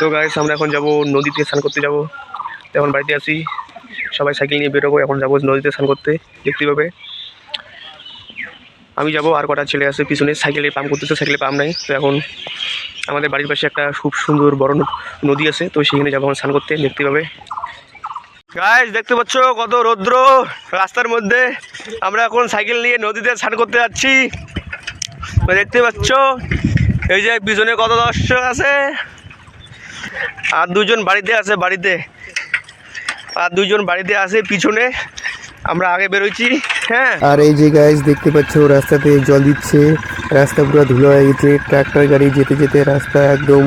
তো গাইস আমরা এখন যাব নদীতে স্নান করতে যাব। এখন বাড়িতে আসি সবাই সাইকেল নিয়ে বেরোবো, এখন যাব নদীতে স্নান করতে। দেখতে পাবে। আমি যাব, আর কটা ছেলে আছে পিছনে। সাইকেলে পাম্প করতেছে, সাইকেলে পাম্প নাই। তো এখন আমাদের বাড়ির পাশে একটা খুব সুন্দর বড় নদী আছে। তো সেখানে যাব এখন স্নান করতে। দেখতে পাবে। গাইস দেখতে পাচ্ছ কত রৌদ্র রাস্তার মধ্যে। আমরা এখন সাইকেল নিয়ে নদীতে স্নান করতে যাচ্ছি। দেখতে পাচ্ছ, এই যে পিছনে কত দর্শক আছে। আর দুজন বাড়িতে আছে, বাড়িতে। আর দুজন বাড়িতে আছে, পিছনে। আমরা আগে বেরোচ্ছি হ্যাঁ। আর এই যে গাইজ দেখতে পাচ্ছ, রাস্তাতে জল দিচ্ছে। রাস্তা পুরো ধুলো হয়ে গেছে। ট্রাক্টর গাড়ি যেতে যেতে রাস্তা একদম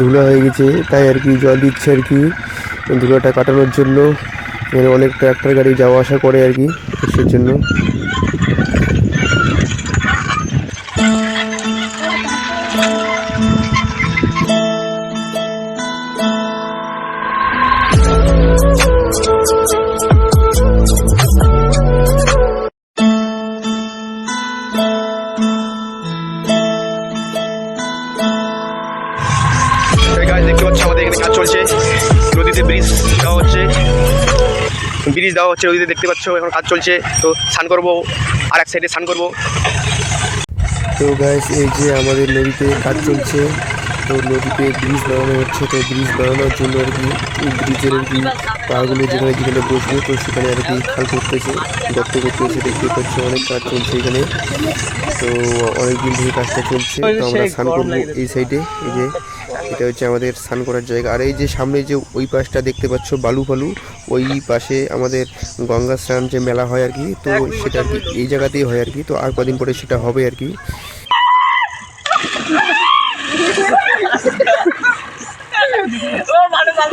ধুলো হয়ে গেছে। তাই আর কি জল দিচ্ছে আর কি ধুলোটা কাটানোর জন্য। অনেক ট্রাক্টর গাড়ি যাওয়া আসা করে আর কি সেই জন্য চলছে নদীতে ব্রিজ দেওয়া হচ্ছে। ব্রিজ দেওয়া হচ্ছে, নদীতে দেখতে পাচ্ছ, এখন কাজ চলছে। তো স্নান করব আর এক সাইডে স্নান করব। তো গাইস এই যে আমাদের নদীতে কাজ চলছে। তো নদীতে ব্রিজ বানানো হচ্ছে তো ব্রিজ বানানোর জন্য আর কি ব্রিজের আর কি পাগুলো যেখানে যেখানে বসবে তো সেখানে আর কি খাল করতেছে গর্ত করতেছে দেখতে পাচ্ছি অনেক কাজ চলছে এখানে। তো অনেক দিন ধরে কাজটা চলছে তো আমরা স্নান করব এই সাইডে এই যে এটা হচ্ছে আমাদের স্নান করার জায়গা। আর এই যে সামনে যে ওই পাশটা দেখতে পাচ্ছ বালু ফালু ওই পাশে আমাদের গঙ্গা স্নান যে মেলা হয় আর কি তো সেটা আর কি এই জায়গাতেই হয় আর কি তো আর কদিন পরে সেটা হবে আর কি।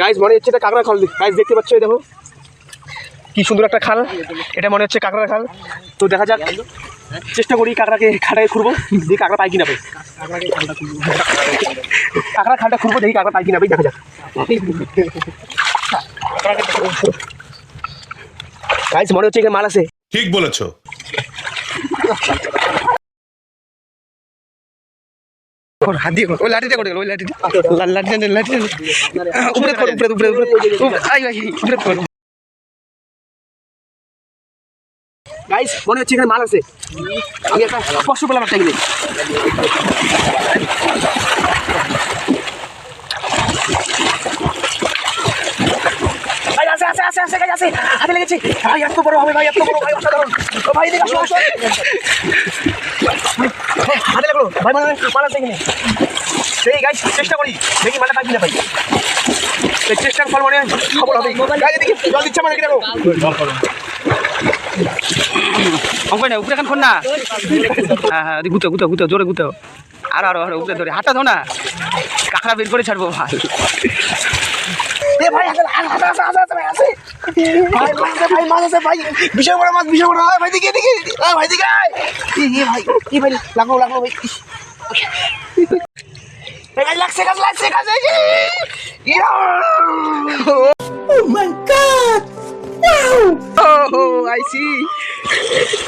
গাইজ মনে হচ্ছে এটা কাঁকড়া খাল গাইজ দেখতে পাচ্ছ দেখো? কি সুন্দর একটা খাল। এটা মনে হচ্ছে কাঁকড়া খাল। তো দেখা যাক। চেষ্টা করি কাঁকড়াকে খাটাকে খুঁড়বো। দেখি কাঁকড়া পাই কিনা পাই কাঁকড়া খালটা খুঁড়বো দেখি কাঁকড়া পাই কিনা পাই দেখা যাক। গাইজ মনে হচ্ছে এখানে মাল আছে। ঠিক বলেছ। হাত দিয়ে ওই লাঠিটা করে গেল ওই লাঠিটা। লাঠিটা লাঠিটা উপরে কর উপরে উপরে উপরে। উপ- আই আই উপরে গাইজ মনে হচ্ছে এখানে মাল আছে। আমি একটা স্পষ্ট পেলাম একটা ভাই হাতে ভাই, এত হবে, ভাই, এত ভাই ভাই আসো হাতে ভাই মানে সেই গাইজ চেষ্টা করি। দেখি মালটা পাই পাই এই চেষ্টার ফল মনে হয় সফল হবে। এদিকে জল দিচ্ছে মানে কি দেখো। অঙ্কই উপরে খান খোন না। হ্যাঁ হ্যাঁ গুতো গুতো গুতো জোরে গুতো আরও আরও আরও, উপরে ধরে। হাতটা ধো না। কাঁকড়া বের করে ছাড়বো, ভাই। এ ভাই আছে। ভাই, মাছ আছে sim.